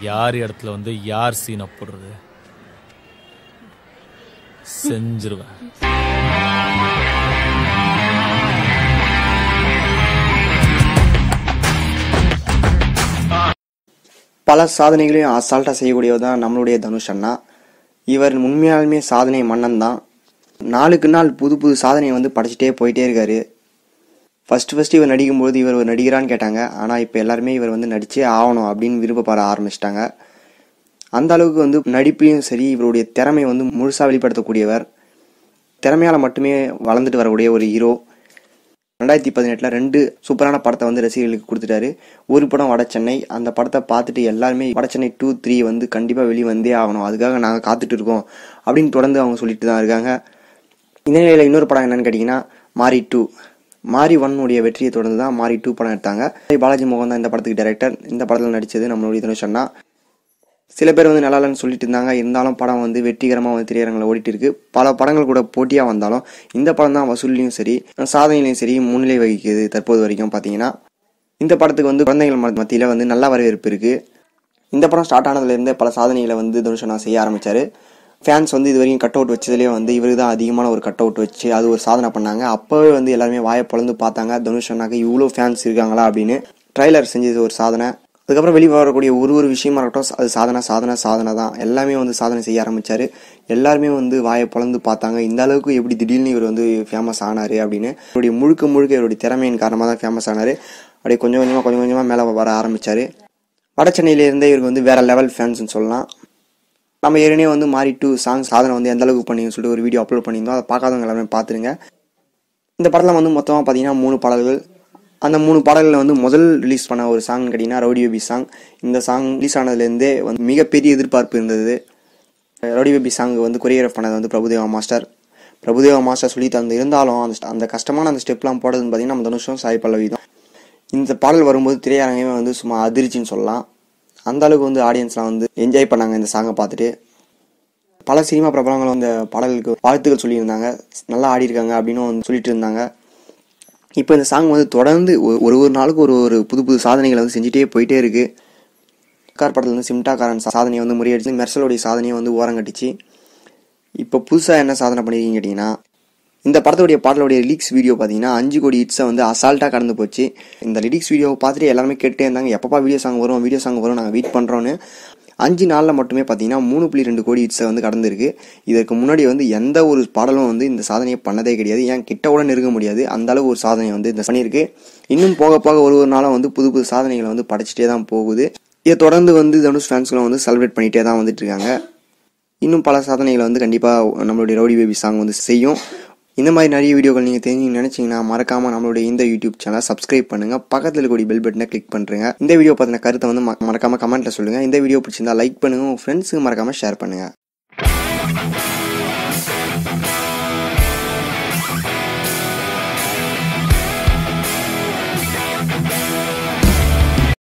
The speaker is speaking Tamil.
யார் இடத்துல வந்து யார் சீனை போடுறது? செஞ்சிருவேன். பல சாதனைகளையும் அசால்ட்டாக செய்யக்கூடியவர் தான் நம்மளுடைய தனுஷ் அண்ணா. இவர் உண்மையாலுமே சாதனை மன்னன் தான் நாளுக்கு நாள் புது புது சாதனையை வந்து படைச்சிட்டே போயிட்டே இருக்காரு. ஃபஸ்ட்டு ஃபஸ்ட்டு இவர் நடிக்கும்போது இவர் ஒரு நடிகரான்னு கேட்டாங்க. ஆனால் இப்போ எல்லாருமே இவர் வந்து நடிச்சே ஆகணும் அப்படின்னு விருப்பப்பட ஆரம்பிச்சிட்டாங்க. அந்த அளவுக்கு வந்து நடிப்பையும் சரி இவருடைய திறமை வந்து முழுசாக வெளிப்படுத்தக்கூடியவர். திறமையால் மட்டுமே வளர்ந்துட்டு வரக்கூடிய ஒரு ஹீரோ ரெண்டாயிரத்தி பதினெட்டில் ரெண்டு சூப்பரான படத்தை வந்து ரசிகர்களுக்கு கொடுத்துட்டாரு. ஒரு படம் வட சென்னை. அந்த படத்தை பார்த்துட்டு எல்லாருமே வட சென்னை டூ த்ரீ வந்து கண்டிப்பாக வெளியே வந்தே ஆகணும். அதுக்காக நாங்கள் காத்துட்டு இருக்கோம் அப்படின்னு தொடர்ந்து அவங்க சொல்லிட்டு தான் இருக்காங்க. இந்த நிலையில் இன்னொரு படம் என்னன்னு கேட்டிங்கன்னா மாரி டூ. மாரி ஒன்னுடைய உடைய வெற்றியை தொடர்ந்து தான் மாரி டூ படம் எடுத்தாங்க. பாலாஜி மோகன் தான் இந்த படத்துக்கு டைரக்டர் இந்த படத்தில் நடித்தது நம்மளுடைய தனுஷன்னா சில பேர் வந்து நல்லா இல்லைன்னு சொல்லிட்டு இருந்தாங்க. இருந்தாலும் படம் வந்து வெற்றிகரமாக வந்து திரையரங்கில் ஓடிட்டு இருக்கு. பல படங்கள் கூட போட்டியாக வந்தாலும் இந்த படம் தான் வசூல்லையும் சரி சாதனையிலையும் சரி முன்னிலை வகிக்குது தற்போது வரைக்கும் பார்த்தீங்கன்னா இந்த படத்துக்கு வந்து குழந்தைகள் மத்தியில் வந்து நல்ல வரவேற்பு இருக்குது இந்த படம் ஸ்டார்ட் ஆனதுலேருந்தே பல சாதனைகளை வந்து தனுஷனா செய்ய ஆரம்பித்தார் ஃபேன்ஸ் வந்து இது வரைக்கும் கட் அவுட் வச்சதுலேயே வந்து இவருக்கு தான் அதிகமான ஒரு கட் அவுட் வச்சு அது ஒரு சாதனை பண்ணாங்க. அப்போவே வந்து எல்லாருமே வாயை பிளந்து பார்த்தாங்க. தனுஷ் அண்ணாக்கு இவ்வளோ ஃபேன்ஸ் இருக்காங்களா அப்படின்னு ட்ரைலர் செஞ்சது ஒரு சாதனை. அதுக்கப்புறம் வெளியே வரக்கூடிய ஒரு ஒரு விஷயமா இருக்கட்டும் அது சாதனை சாதனை சாதனை தான். எல்லாமே வந்து சாதனை செய்ய ஆரம்பித்தார் எல்லாருமே வந்து வாயை பிளந்து பார்த்தாங்க. இந்த அளவுக்கு எப்படி திடீர்னு இவர் வந்து ஃபேமஸ் ஆனார் அப்படின்னு. இவருடைய முழுக்க முழுக்க இவருடைய திறமையின் காரணமாக தான் ஃபேமஸ் ஆனார். அப்படியே கொஞ்சம் கொஞ்சமாக கொஞ்சம் கொஞ்சமாக மேலே வர ஆரம்பித்தார் வட சென்னையிலேருந்தே இவருக்கு வந்து வேறு லெவல் ஃபேன்ஸ்னு சொல்லலாம். நம்ம ஏற்கனவே வந்து மாறி டூ சாங் சாதனை வந்து எந்த அளவுக்கு சொல்லிட்டு ஒரு வீடியோ அப்லோட் பண்ணியிருந்தோம். அதை பார்க்காதவங்க எல்லாமே பார்த்துருங்க. இந்த படத்தில் வந்து மொத்தமாக பார்த்தீங்கன்னா மூணு பாடல்கள். அந்த மூணு பாடல்களில் வந்து முதல் ரிலீஸ் பண்ண ஒரு சாங் கேட்டிங்கன்னா ரவுடி பேபி சாங் இந்த சாங் ரிலீஸ் ஆனதுலேருந்தே வந்து மிகப்பெரிய எதிர்பார்ப்பு இருந்தது. ரவுடி பேபி சாங் வந்து கொரியோகிராஃப் பண்ணது வந்து பிரபுதேவா மாஸ்டர் பிரபுதேவா மாஸ்டர் சொல்லி தந்து இருந்தாலும் அந்த அந்த கஷ்டமான அந்த ஸ்டெப்லாம் போடுறதுன்னு பார்த்தீங்கன்னா நம்ம தனுஷம் சாய் பல்லவி தான். இந்த பாடல் வரும்போது திரையரங்கமே வந்து சும்மா அதிர்ச்சின்னு சொல்லலாம். அந்த அளவுக்கு வந்து ஆடியன்ஸ்லாம் வந்து என்ஜாய் பண்ணாங்க இந்த சாங்கை பார்த்துட்டு. பல சினிமா பிரபலங்களும் அந்த பாடல்களுக்கு வாழ்த்துக்கள் சொல்லியிருந்தாங்க. நல்லா ஆடிருக்காங்க அப்படின்னு வந்து சொல்லிட்டு இருந்தாங்க இப்போ இந்த சாங் வந்து தொடர்ந்து ஒ- ஒரு ஒரு நாளுக்கு ஒரு ஒரு புது புது சாதனைகளை வந்து செஞ்சுட்டே போயிட்டே இருக்குது கார் படத்தில் வந்து சிம்டாக்காரன் சாதனையை வந்து முறியடிச்சு மெர்சலோடைய சாதனையை வந்து ஓரங்கட்டிச்சு. இப்போ புதுசாக என்ன சாதனை பண்ணியிருக்கீங்க கேட்டிங்கன்னா இந்த படத்துடைய பாடலுடைய லிரிக்ஸ் வீடியோ பார்த்தீங்கன்னா அஞ்சு கோடி ஹிட்ஸை வந்து அசால்ட்டாக கடந்து போச்சு. இந்த லிரிக்ஸ் வீடியோவை பார்த்துட்டு எல்லாருமே கேட்டே இருந்தாங்க. எப்பப்பா வீடியோ சாங் வரும் வீடியோ சாங் வரும் நாங்கள் வெயிட் பண்ணுறோன்னு அஞ்சு நாளில் மட்டுமே பார்த்தீங்கன்னா மூணு புள்ளி ரெண்டு கோடி ஹிட்ஸை வந்து கடந்திருக்கு. இதற்கு முன்னாடி வந்து எந்த ஒரு பாடலும் வந்து இந்த சாதனையை பண்ணதே கிடையாது. ஏன் கிட்ட கூட நெருங்க முடியாது. அந்த அளவு ஒரு சாதனை வந்து இந்த பண்ணியிருக்கு. இன்னும் போக போக ஒரு ஒரு நாளும் வந்து புது புது சாதனைகளை வந்து படைச்சிட்டே தான் போகுது. இதை தொடர்ந்து வந்து தனுஷ் ஃபேன்ஸ்களும் வந்து செலிப்ரேட் பண்ணிகிட்டே தான் வந்துட்டு இருக்காங்க. இன்னும் பல சாதனைகளை வந்து கண்டிப்பாக நம்மளுடைய ரவுடி பேபி சாங் வந்து செய்யும். இந்த மாதிரி நிறைய வீடியோக்கள் நீங்கள் தெரிஞ்சு நினச்சிங்கன்னா மறக்காமல் நம்மளுடைய இந்த யூடியூப் சேனலை சப்ஸ்கிரைப் பண்ணுங்கள் பக்கத்தில் கூடிய பெல் பட்டனை கிளிக் பண்ணுறேங்க இந்த வீடியோ பார்த்தின கருத்தை வந்து மறக்காமல் கமெண்ட்டில் சொல்லுங்கள் இந்த வீடியோ பிடிச்சிருந்தா லைக் பண்ணுங்கள் உங்கள் ஃப்ரெண்ட்ஸுக்கு மறக்காமல் ஷேர் பண்ணுங்கள்